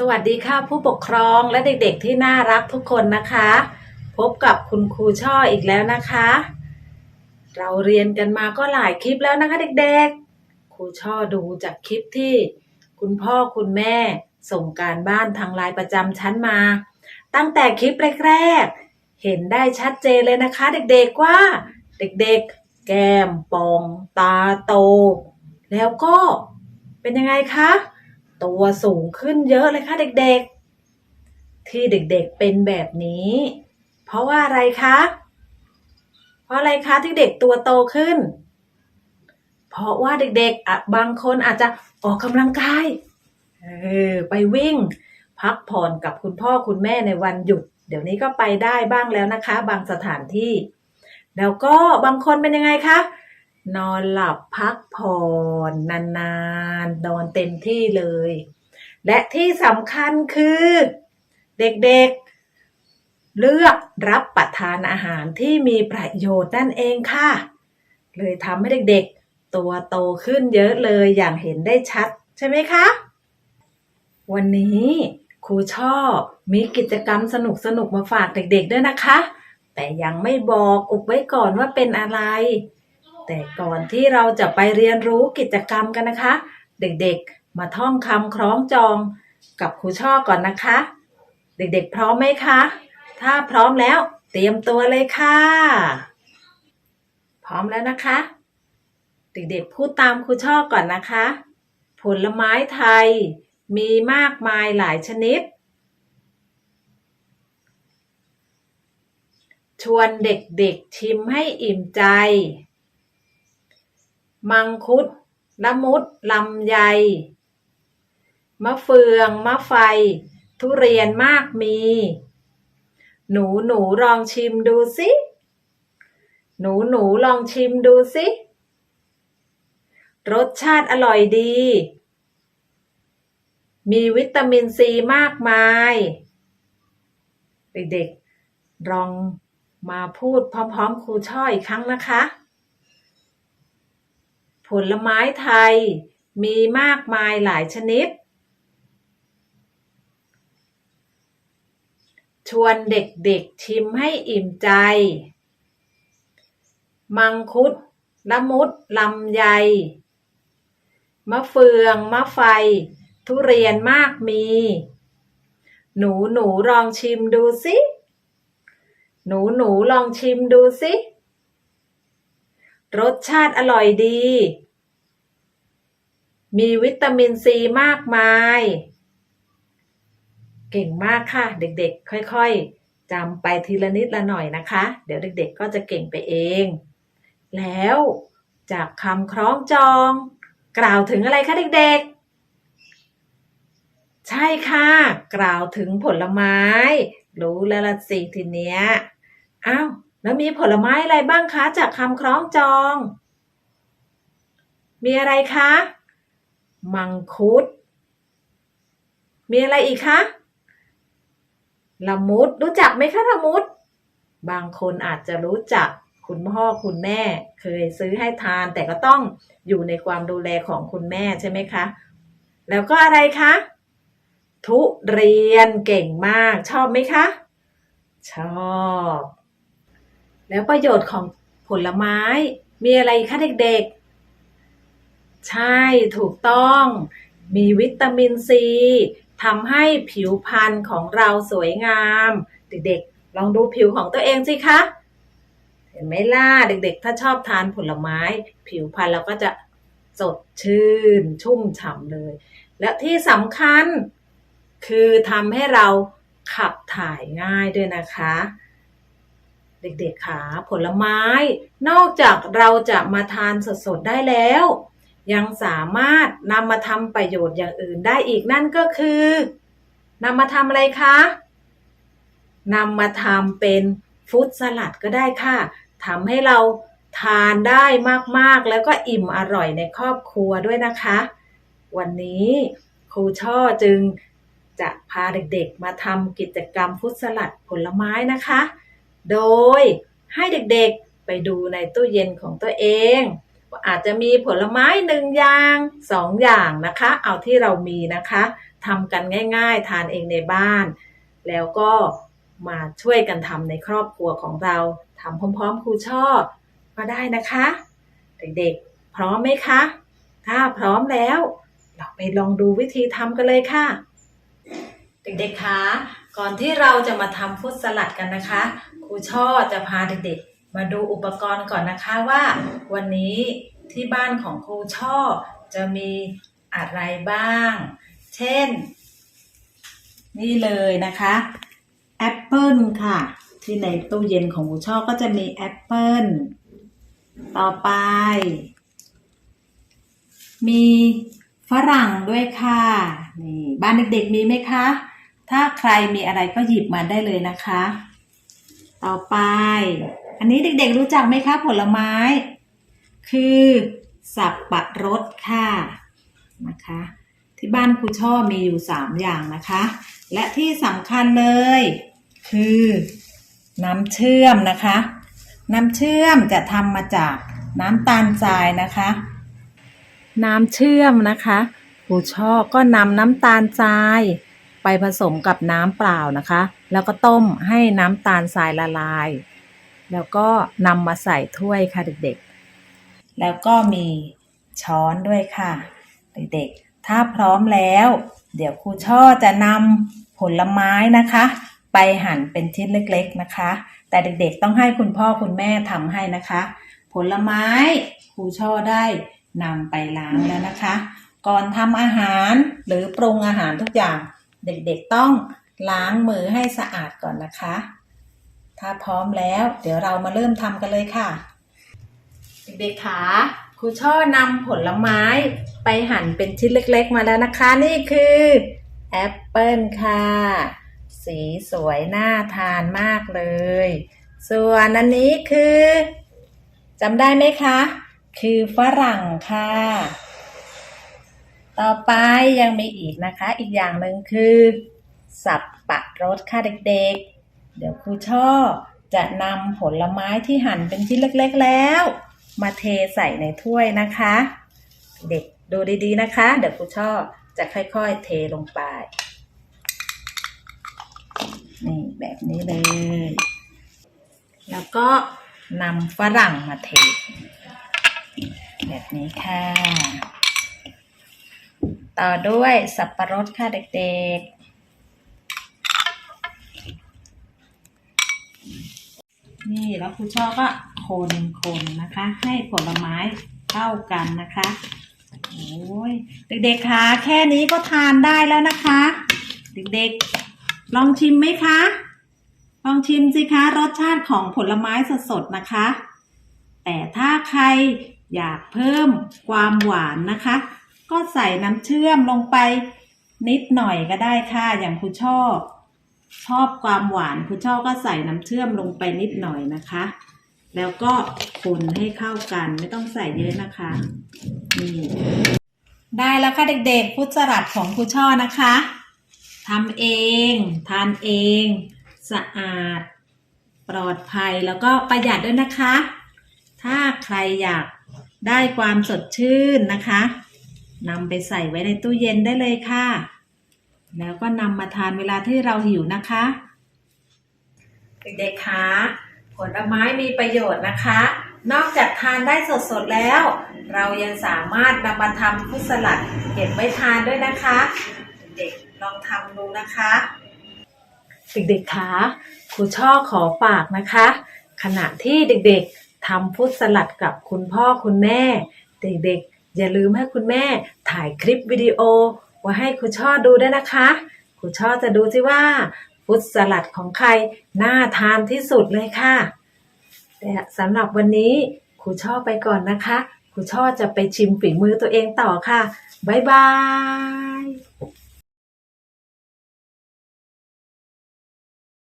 สวัสดีค่ะผู้ปกครองและเด็กๆที่น่ารักทุกคนนะคะ พบกับคุณครูช่ออีกแล้วนะคะ เราเรียนกันมาก็หลายคลิปแล้วนะคะเด็กๆ ครูช่อดูจากคลิปที่ คุณพ่อคุณแม่ส่งการบ้านทางไลน์ประจำชั้นมา ตั้งแต่คลิปแรกๆ เห็นได้ชัดเจนเลยนะคะ เด็กๆว่าเด็กๆ แก้มปอง ตาโต แล้วก็เป็นยังไงคะ ตัวสูงขึ้นเยอะเลยค่ะเด็กๆ ที่เด็กๆเป็นแบบนี้ เพราะว่าอะไรคะ เพราะอะไรคะที่เด็กตัวโตขึ้น เพราะว่าเด็กๆบางคนอาจจะออกกำลังกายเออไปวิ่ง พักผ่อนกับคุณพ่อคุณแม่ในวันหยุด เดี๋ยวนี้ก็ไปได้บ้างแล้วนะคะ บางสถานที่ แล้วก็บางคนเป็นยังไงคะ นอนหลับพักผ่อนนานๆ นอนเต็มที่เลย และที่สำคัญคือ เด็กๆ เลือกรับประทานอาหารที่มีประโยชน์นั่นเองค่ะ เลยทำให้เด็กๆ ตัวโตขึ้นเยอะเลยอย่างเห็นได้ชัดใช่ไหมคะ วันนี้ครูชอบมีกิจกรรมสนุกๆมาฝากเด็กๆด้วยนะคะ แต่ยังไม่บอกอุบไว้ก่อนว่าเป็นอะไร แต่ก่อนที่เราจะไปเรียนรู้กิจกรรมกันนะคะ เด็กๆ มาท่องคำคล้องจองกับครูช่อก่อนนะคะ เด็กๆ พร้อมไหมคะ ถ้าพร้อมแล้วเตรียมตัวเลยค่ะ พร้อมแล้วนะคะ เด็กๆ พูดตามครูช่อก่อนนะคะ ผลไม้ไทยมีมากมายหลายชนิด ชวนเด็กๆชิมให้อิ่มใจ มังคุดละมุดลำไย มะเฟือง มะไฟ ทุเรียนมากมี หนูหนูลองชิมดูสิ หนูหนูลองชิมดูสิ รสชาติอร่อยดี มีวิตามินซีมากมาย เด็กๆลองมาพูดพร้อมๆครูช่ออีกครั้งนะคะ ผลไม้ไทยมีมากมายหลายชนิด ชวนเด็กๆชิมให้อิ่มใจ มังคุดละมุดลำไย มะเฟืองมะไฟ ทุเรียนมากมี หนูหนูลองชิมดูสิ หนูหนูลองชิมดูสิ รสชาติอร่อยดี มีวิตามินซีมากมาย เก่งมากค่ะ เด็กๆ ค่อยๆจำไปทีละนิดละหน่อยนะคะ เดี๋ยวเด็กๆ ก็จะเก่งไปเอง แล้วจากคำคล้องจอง กล่าวถึงอะไรคะเด็กๆใช่ค่ะ กล่าวถึงผลไม้ รู้แล้วละสิทีเนี้ย อ้าว แล้วมีผลไม้อะไรบ้างคะ จากคำคล้องจอง มีอะไรคะ มังคุด มีอะไรอีกคะ ละมุด รู้จักไหมคะละมุด บางคนอาจจะรู้จักคุณพ่อคุณแม่เคยซื้อให้ทาน แต่ก็ต้องอยู่ในความดูแลของคุณแม่ใช่ไหมคะ แล้วก็อะไรคะ ทุเรียนเก่งมากชอบไหมคะ ชอบ แล้วประโยชน์ของผลไม้มีอะไรคะเด็กๆ ใช่ถูกต้อง มีวิตามินซีทำให้ผิวพรรณของเราสวยงาม เด็กๆ ลองดูผิวของตัวเองสิคะ เห็นไหมล่ะ เด็กๆ ถ้าชอบทานผลไม้ ผิวพรรณเราก็จะสดชื่น ชุ่มฉ่ำเลย และที่สำคัญคือทำให้เราขับถ่ายง่ายด้วยนะคะ เด็กๆขาผลไม้ นอกจากเราจะมาทานสดๆได้แล้ว ยังสามารถนำมาทำประโยชน์อย่างอื่นได้อีกนั่นก็คือนำมาทำอะไรคะนำมาทำเป็นฟรุตสลัดก็ได้ค่ะทำให้เราทานได้มากๆ แล้วก็อิ่มอร่อยในครอบครัวด้วยนะคะ วันนี้ครูช่อจึงจะพาเด็กๆ มาทำกิจกรรมฟรุตสลัดผลไม้นะคะ โดยให้เด็กๆไปดูในตู้เย็นของตัวเองว่าอาจจะมีผลไม้หนึ่งอย่างสองอย่างนะคะ เอาที่เรามีนะคะทำกันง่ายๆ ทานเองในบ้าน แล้วก็มาช่วยกันทำในครอบครัวของเราทำพร้อมๆ ครูช่อมาได้นะคะ เด็กๆ พร้อมไหมคะ ถ้าพร้อมแล้ว เราไปลองดูวิธีทำกันเลยค่ะ เด็กๆคะ ก่อนที่เราจะมาทำฟุตสลัดกันนะคะ ครูช่อจะพาเด็กๆ มาดูอุปกรณ์ก่อนนะคะว่า วันนี้ที่บ้านของครูช่อจะมีอะไรบ้าง เช่น นี่เลยนะคะแอปเปิลค่ะ ที่ในตู้เย็นของครูช่อก็จะมีแอปเปิลต่อไป มีฝรั่งด้วยค่ะ นี่บ้านเด็กๆมีไหมคะ ถ้าใครมีอะไรก็หยิบมาได้เลยนะคะ ต่อไป อันนี้เด็กๆรู้จักไหมคะผลไม้ คือสับปะรดค่ะนะคะ ที่บ้านครูช่อมีอยู่สามอย่างนะคะ และที่สำคัญเลย คือน้ำเชื่อมนะคะ น้ำเชื่อมจะทำมาจากน้ำตาลทรายนะคะ น้ำเชื่อมนะคะครูช่อก็นำน้ำตาลทราย ไปผสมกับน้ำเปล่านะคะ แล้วก็ต้มให้น้ำตาลทรายละลาย แล้วก็นำมาใส่ถ้วยค่ะเด็กๆ แล้วก็มีช้อนด้วยค่ะ เด็กๆ ถ้าพร้อมแล้ว เดี๋ยวครูช่อจะนำผลไม้นะคะ ไปหั่นเป็นชิ้นเล็กๆนะคะ แต่เด็กๆ ต้องให้คุณพ่อคุณแม่ทำให้นะคะ ผลไม้ครูช่อได้นำไปล้างแล้วนะคะ ก่อนทำอาหารหรือปรุงอาหารทุกอย่าง เด็กๆต้องล้างมือให้สะอาดก่อนนะคะ ถ้าพร้อมแล้วเดี๋ยวเรามาเริ่มทำกันเลยค่ะ เด็กๆคะครูช่อนำผลไม้ไปหั่นเป็นชิ้นเล็กๆมาแล้วนะคะ นี่คือแอปเปิลค่ะ สีสวยน่าทานมากเลย ส่วนอันนี้คือจำได้ไหมคะ คือฝรั่งค่ะ ต่อไปยังมีอีกนะคะ อีกอย่างหนึ่งคือ สับปะรดค่ะเด็กๆ เดี๋ยวครูช่อจะนำผลไม้ที่หั่นเป็นชิ้นเล็กๆแล้ว มาเทใส่ในถ้วยนะคะ เด็กดูดีๆนะคะ เดี๋ยวครูช่อจะค่อยๆเทลงไป นี่แบบนี้เลย แล้วก็นำฝรั่งมาเท แบบนี้ค่ะ ต่อด้วยสับปะรดค่ะเด็กๆ นี่แล้วครูช่อก็คนคนนะคะ ให้ผลไม้เข้ากันนะคะ โอ้ยเด็กๆคะแค่นี้ก็ทานได้แล้วนะคะ เด็กๆ ลองชิมไหมคะ ลองชิมสิคะรสชาติของผลไม้สดๆนะคะ แต่ถ้าใครอยากเพิ่มความหวานนะคะ ก็ใส่น้ำเชื่อมลงไปนิดหน่อยก็ได้ค่ะ อย่างคุณชอบ ชอบความหวานคุณชอบก็ใส่น้ำเชื่อมลงไปนิดหน่อยนะคะ แล้วก็คนให้เข้ากันไม่ต้องใส่เยอะนะคะนี่ได้แล้วค่ะเด็กๆพุทธสลัดของครูช่อนะคะทำเองทานเอง สะอาด ปลอดภัยแล้วก็ประหยัดด้วยนะคะ ถ้าใครอยากได้ความสดชื่นนะคะ นำไปใส่ไว้ในตู้เย็นได้เลยค่ะ แล้วก็นำมาทานเวลาที่เราหิวนะคะ เด็กๆคะผลไม้มีประโยชน์นะคะ นอกจากทานได้สดๆแล้ว เรายังสามารถนำมาทำพุสลัดเก็บไว้ทานด้วยนะคะ เด็กๆลองทำดูนะคะ เด็กๆคะครูช่อขอฝากนะคะ ขณะที่เด็กๆทำพุสลัดกับคุณพ่อคุณแม่ เด็กๆ อย่าลืมให้คุณแม่ถ่ายคลิปวิดีโอไว้ให้ครูช่อดูด้วยนะคะครูช่อจะดูสิว่าฟุตสลัดของใครน่าทานที่สุดเลยค่ะแต่สำหรับวันนี้ครูช่อไปก่อนนะคะครูช่อจะไปชิมฝีมือตัวเองต่อค่ะบ๊ายบาย